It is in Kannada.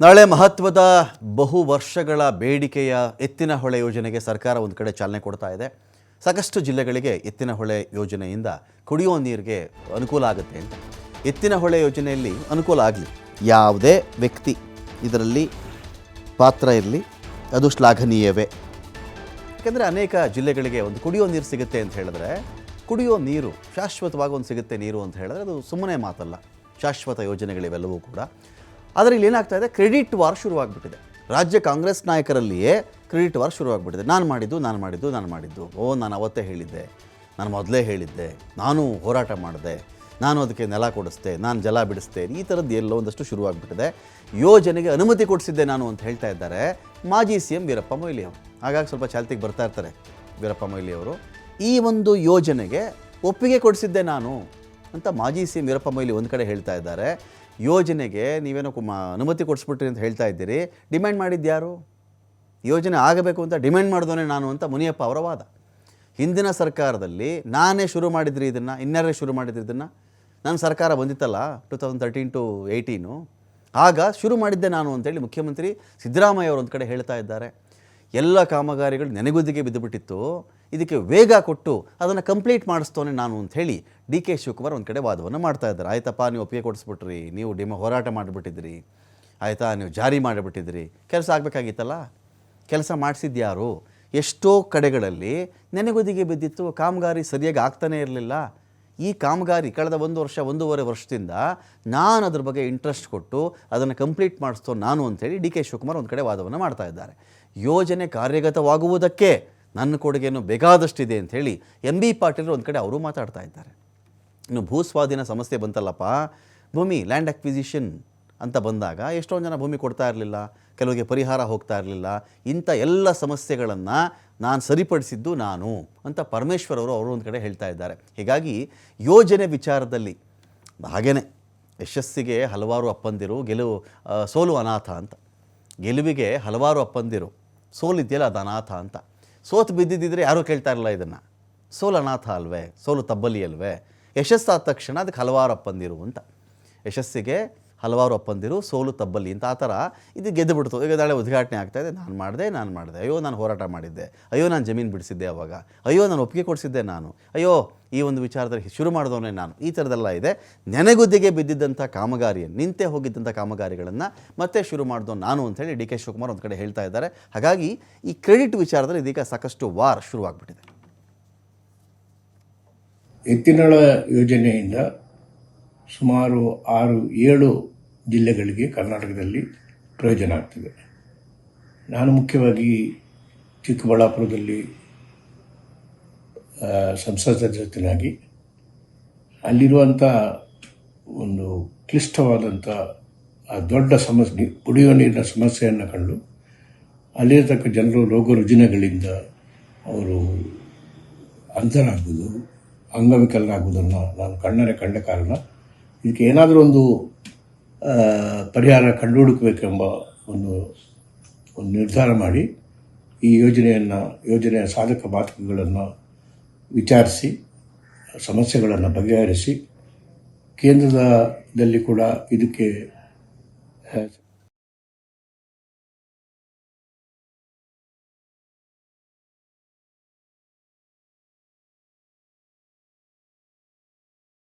ನಾಳೆ ಮಹತ್ವದ ಬಹು ವರ್ಷಗಳ ಬೇಡಿಕೆಯ ಎತ್ತಿನ ಹೊಳೆ ಯೋಜನೆಗೆ ಸರ್ಕಾರ ಒಂದು ಕಡೆ ಚಾಲನೆ ಕೊಡ್ತಾ ಇದೆ. ಸಾಕಷ್ಟು ಜಿಲ್ಲೆಗಳಿಗೆ ಎತ್ತಿನ ಹೊಳೆ ಯೋಜನೆಯಿಂದ ಕುಡಿಯೋ ನೀರಿಗೆ ಅನುಕೂಲ ಆಗುತ್ತೆ ಅಂತ. ಎತ್ತಿನ ಹೊಳೆ ಯೋಜನೆಯಲ್ಲಿ ಅನುಕೂಲ ಆಗಲಿ. ಯಾವುದೇ ವ್ಯಕ್ತಿ ಇದರಲ್ಲಿ ಪಾತ್ರ ಇರಲಿ, ಅದು ಶ್ಲಾಘನೀಯವೇ. ಯಾಕೆಂದರೆ ಅನೇಕ ಜಿಲ್ಲೆಗಳಿಗೆ ಒಂದು ಕುಡಿಯೋ ನೀರು ಸಿಗುತ್ತೆ ಅಂತ ಹೇಳಿದ್ರೆ ಕುಡಿಯೋ ನೀರು ಶಾಶ್ವತವಾಗಿ ಒಂದು ಸಿಗುತ್ತೆ ನೀರು ಅಂತ ಹೇಳಿದ್ರೆ ಅದು ಸುಮ್ಮನೆ ಮಾತಲ್ಲ. ಶಾಶ್ವತ ಯೋಜನೆಗಳಿವೆಲ್ಲವೂ ಕೂಡ. ಆದರೆ ಇಲ್ಲಿ ಏನಾಗ್ತಾ ಇದೆ? ಕ್ರೆಡಿಟ್ ವಾರ್ ಶುರುವಾಗ್ಬಿಟ್ಟಿದೆ. ರಾಜ್ಯ ಕಾಂಗ್ರೆಸ್ ನಾಯಕರಲ್ಲಿಯೇ ಕ್ರೆಡಿಟ್ ವಾರ್ ಶುರುವಾಗ್ಬಿಟ್ಟಿದೆ. ನಾನು ಮಾಡಿದ್ದು ನಾನು ಮಾಡಿದ್ದು ನಾನು ಮಾಡಿದ್ದು. ಓ, ನಾನು ಅವತ್ತೇ ಹೇಳಿದ್ದೆ. ನಾನು ಮೊದಲೇ ಹೇಳಿದ್ದೆ. ನಾನು ಹೋರಾಟ ಮಾಡಿದೆ. ನಾನು ಅದಕ್ಕೆ ನೆಲ ಕೊಡಿಸ್ದೆ. ನಾನು ಜಲ ಬಿಡಿಸ್ದೆ. ಈ ಥರದ್ದು ಎಲ್ಲೋ ಒಂದಷ್ಟು ಶುರುವಾಗ್ಬಿಟ್ಟಿದೆ. ಯೋಜನೆಗೆ ಅನುಮತಿ ಕೊಡಿಸಿದ್ದೆ ನಾನು ಅಂತ ಹೇಳ್ತಾ ಇದ್ದಾರೆ ಮಾಜಿ ಸಿ ಎಂ ವೀರಪ್ಪ ಮೊಯ್ಲಿ ಅವರು ಹಾಗಾಗಿ ಸ್ವಲ್ಪ ಚಾಲ್ತಿಗೆ ಬರ್ತಾ ಇರ್ತಾರೆ ವೀರಪ್ಪ ಮೊಯ್ಲಿ ಅವರು ಈ ಒಂದು ಯೋಜನೆಗೆ ಒಪ್ಪಿಗೆ ಕೊಡಿಸಿದ್ದೆ ನಾನು. ಅಂತ ಮಾಜಿ ಸಿ ಎಂ ವೀರಪ್ಪ ಮೊಯ್ಲಿ ಒಂದು ಕಡೆ ಹೇಳ್ತಾ ಇದ್ದಾರೆ. ಯೋಜನೆಗೆ ನೀವೇನೋ ಅನುಮತಿ ಕೊಡಿಸ್ಬಿಟ್ರಿ ಅಂತ ಹೇಳ್ತಾ ಇದ್ದೀರಿ. ಡಿಮ್ಯಾಂಡ್ ಮಾಡಿದ್ಯಾರು ಯೋಜನೆ ಆಗಬೇಕು ಅಂತ ಡಿಮ್ಯಾಂಡ್ ಮಾಡಿದವನೇ ನಾನು ಅಂತ ಮುನಿಯಪ್ಪ ಅವರ ವಾದ. ಹಿಂದಿನ ಸರ್ಕಾರದಲ್ಲಿ ನಾನೇ ಶುರು ಮಾಡಿದ್ರಿ ಇದನ್ನು, ಇನ್ಯಾರೇ ಶುರು ಮಾಡಿದ್ರಿ ಇದನ್ನು? ನನ್ನ ಸರ್ಕಾರ ಬಂದಿತ್ತಲ್ಲ two thousand thirteen to eighteen ಆಗ ಶುರು ಮಾಡಿದ್ದೆ ನಾನು ಅಂತೇಳಿ ಮುಖ್ಯಮಂತ್ರಿ ಸಿದ್ದರಾಮಯ್ಯ ಅವರು ಒಂದು ಕಡೆ ಹೇಳ್ತಾ ಇದ್ದಾರೆ. ಎಲ್ಲ ಕಾಮಗಾರಿಗಳು ನೆನೆಗುದಿಗೆ ಬಿದ್ದುಬಿಟ್ಟಿತ್ತು. ಇದಕ್ಕೆ ವೇಗ ಕೊಟ್ಟು ಅದನ್ನು ಕಂಪ್ಲೀಟ್ ಮಾಡಿಸ್ತೋನೆ ನಾನು ಅಂತ ಹೇಳಿ ಡಿ ಕೆ ಶಿವಕುಮಾರ್ ಒಂದು ಕಡೆ ವಾದವನ್ನು ಮಾಡ್ತಾ ಇದ್ದಾರೆ. ಆಯ್ತಪ್ಪ, ನೀವು ಒಪ್ಪಿಗೆ ಕೊಡಿಸ್ಬಿಟ್ರಿ, ನೀವು ಡಿಮ ಹೋರಾಟ ಮಾಡಿಬಿಟ್ಟಿದ್ರಿ. ಆಯಿತಾ, ನೀವು ಜಾರಿ ಮಾಡಿಬಿಟ್ಟಿದ್ರಿ. ಕೆಲಸ ಆಗಬೇಕಾಗಿತ್ತಲ್ಲ? ಕೆಲಸ ಮಾಡಿಸಿದ್ಯಾರು? ಎಷ್ಟೋ ಕಡೆಗಳಲ್ಲಿ ನೆನೆಗುದಿಗೆ ಬಿದ್ದಿತ್ತು, ಕಾಮಗಾರಿ ಸರಿಯಾಗಿ ಆಗ್ತಾನೇ ಇರಲಿಲ್ಲ. ಈ ಕಾಮಗಾರಿ ಕಳೆದ ಒಂದು ವರ್ಷ, ಒಂದೂವರೆ ವರ್ಷದಿಂದ ನಾನು ಅದ್ರ ಬಗ್ಗೆ ಇಂಟ್ರೆಸ್ಟ್ ಕೊಟ್ಟು ಅದನ್ನು ಕಂಪ್ಲೀಟ್ ಮಾಡಿಸ್ತೋ ನಾನು ಅಂತೇಳಿ ಡಿ ಕೆ ಶಿವಕುಮಾರ್ ಒಂದು ಕಡೆ ವಾದವನ್ನು ಮಾಡ್ತಾ ಇದ್ದಾರೆ. ಯೋಜನೆ ಕಾರ್ಯಗತವಾಗುವುದಕ್ಕೆ ನನ್ನ ಕೊಡುಗೆಯನ್ನು ಬೇಕಾದಷ್ಟಿದೆ ಅಂಥೇಳಿ ಎಂ ಬಿ ಪಾಟೀಲ್ ಒಂದು ಕಡೆ ಅವರು ಮಾತಾಡ್ತಾ ಇದ್ದಾರೆ. ಇನ್ನು ಭೂಸ್ವಾಧೀನ ಸಮಸ್ಯೆ ಬಂತಲ್ಲಪ್ಪ, ಭೂಮಿ ಲ್ಯಾಂಡ್ ಅಕ್ವಿಸಿಷನ್ ಅಂತ ಬಂದಾಗ ಎಷ್ಟೊಂದು ಜನ ಭೂಮಿ ಕೊಡ್ತಾ ಇರಲಿಲ್ಲ, ಕೆಲವರಿಗೆ ಪರಿಹಾರ ಹೋಗ್ತಾ ಇರಲಿಲ್ಲ, ಇಂಥ ಎಲ್ಲ ಸಮಸ್ಯೆಗಳನ್ನು ನಾನು ಸರಿಪಡಿಸಿದ್ದು ನಾನು ಅಂತ ಪರಮೇಶ್ವರ್ ಅವರು ಅವರು ಒಂದು ಕಡೆ ಹೇಳ್ತಾ ಇದ್ದಾರೆ. ಹೀಗಾಗಿ ಯೋಜನೆ ವಿಚಾರದಲ್ಲಿ ಹಾಗೇ ಯಶಸ್ಸಿಗೆ ಹಲವಾರು ಅಪ್ಪಂದಿರು, ಗೆಲುವು ಸೋಲು ಅನಾಥ ಅಂತ. ಗೆಲುವಿಗೆ ಹಲವಾರು ಅಪ್ಪಂದಿರು ಸೋಲಿದೆಯಲ್ಲ ಅದು ಅನಾಥ ಅಂತ. ಸೋತು ಬಿದ್ದಿದ್ದರೆ ಯಾರೂ ಕೇಳ್ತಾ ಇರಲ್ಲ ಇದನ್ನು. ಸೋಲು ಅನಾಥ ಅಲ್ವೇ, ಸೋಲು ತಬ್ಬಲಿ ಅಲ್ವೇ, ಯಶಸ್ಸಾದ ತಕ್ಷಣ ಅದಕ್ಕೆ ಹಲವಾರು ಅಪ್ಪಂದಿರು ಅಂತ. ಯಶಸ್ಸಿಗೆ ಹಲವಾರು ಅಪ್ಪಂದಿರು ಸೋಲು ತಬ್ಬಲಿ ಅಂತ ಆ ಥರ ಇದು ಗೆದ್ದು ಬಿಡ್ತು ಈಗ ನಾಳೆ ಉದ್ಘಾಟನೆ ಆಗ್ತಾ ಇದೆ, ನಾನು ಮಾಡಿದೆ ನಾನು ಮಾಡಿದೆ. ಅಯ್ಯೋ, ನಾನು ಹೋರಾಟ ಮಾಡಿದ್ದೆ. ಅಯ್ಯೋ, ನಾನು ಜಮೀನು ಬಿಡಿಸಿದ್ದೆ ಅವಾಗ. ಅಯ್ಯೋ, ನಾನು ಒಪ್ಪಿಗೆ ಕೊಡಿಸಿದ್ದೆ ನಾನು. ಅಯ್ಯೋ, ಈ ಒಂದು ವಿಚಾರದಲ್ಲಿ ಶುರು ಮಾಡಿದವನೇ ನಾನು. ಈ ಥರದ್ದೆಲ್ಲ ಇದೆ. ನೆನೆಗುದ್ದಿಗೆ ಬಿದ್ದಿದ್ದಂಥ ಕಾಮಗಾರಿಯನ್ನು ನಿಂತೆ ಹೋಗಿದ್ದಂಥ ಕಾಮಗಾರಿಗಳನ್ನು ಮತ್ತೆ ಶುರು ಮಾಡಿದವ ನಾನು ಅಂಥೇಳಿ ಡಿ ಕೆ ಶಿವಕುಮಾರ್ ಒಂದು ಕಡೆ ಹೇಳ್ತಾ ಇದ್ದಾರೆ. ಹಾಗಾಗಿ ಈ ಕ್ರೆಡಿಟ್ ವಿಚಾರದಲ್ಲಿ ಇದೀಗ ಸಾಕಷ್ಟು ವಾರ್ ಶುರುವಾಗ್ಬಿಟ್ಟಿದೆ. ಎತ್ತಿನಳ ಯೋಜನೆಯಿಂದ ಸುಮಾರು ಆರು, ಏಳು ಜಿಲ್ಲೆಗಳಿಗೆ ಕರ್ನಾಟಕದಲ್ಲಿ ಪ್ರಯೋಜನ ಆಗ್ತದೆ. ನಾನು ಮುಖ್ಯವಾಗಿ ಚಿಕ್ಕಬಳ್ಳಾಪುರದಲ್ಲಿ ಆ, ಸಂಸದ ಜೊತೆನಾಗಿ ಅಲ್ಲಿರುವಂಥ ಒಂದು ಕ್ಲಿಷ್ಟವಾದಂಥ ದೊಡ್ಡ ಸಮಸ್ಯೆ ಕುಡಿಯುವ ನೀರಿನ ಸಮಸ್ಯೆಯನ್ನು ಕಂಡು ಅಲ್ಲಿರತಕ್ಕ ಜನರು ರೋಗ ರುಜಿನಗಳಿಂದ ಅವರು ಅಂಧರಾಗುವುದು ಅಂಗವಿಕಲರಾಗುವುದನ್ನು ನಾನು ಕಣ್ಣರೆ ಕಂಡ ಕಾರಣ ಇದಕ್ಕೆ ಏನಾದರೂ ಒಂದು ಪರಿಹಾರ ಕಂಡು ಹುಡುಕಬೇಕೆಂಬ ಒಂದು ಒಂದು ನಿರ್ಧಾರ ಮಾಡಿ ಈ ಯೋಜನೆಯನ್ನು, ಯೋಜನೆಯ ಸಾಧಕ ಬಾಧಕಗಳನ್ನು ವಿಚಾರಿಸಿ, ಸಮಸ್ಯೆಗಳನ್ನು ಬಗೆಹರಿಸಿ ಕೇಂದ್ರದಲ್ಲಿ ಕೂಡ ಇದಕ್ಕೆ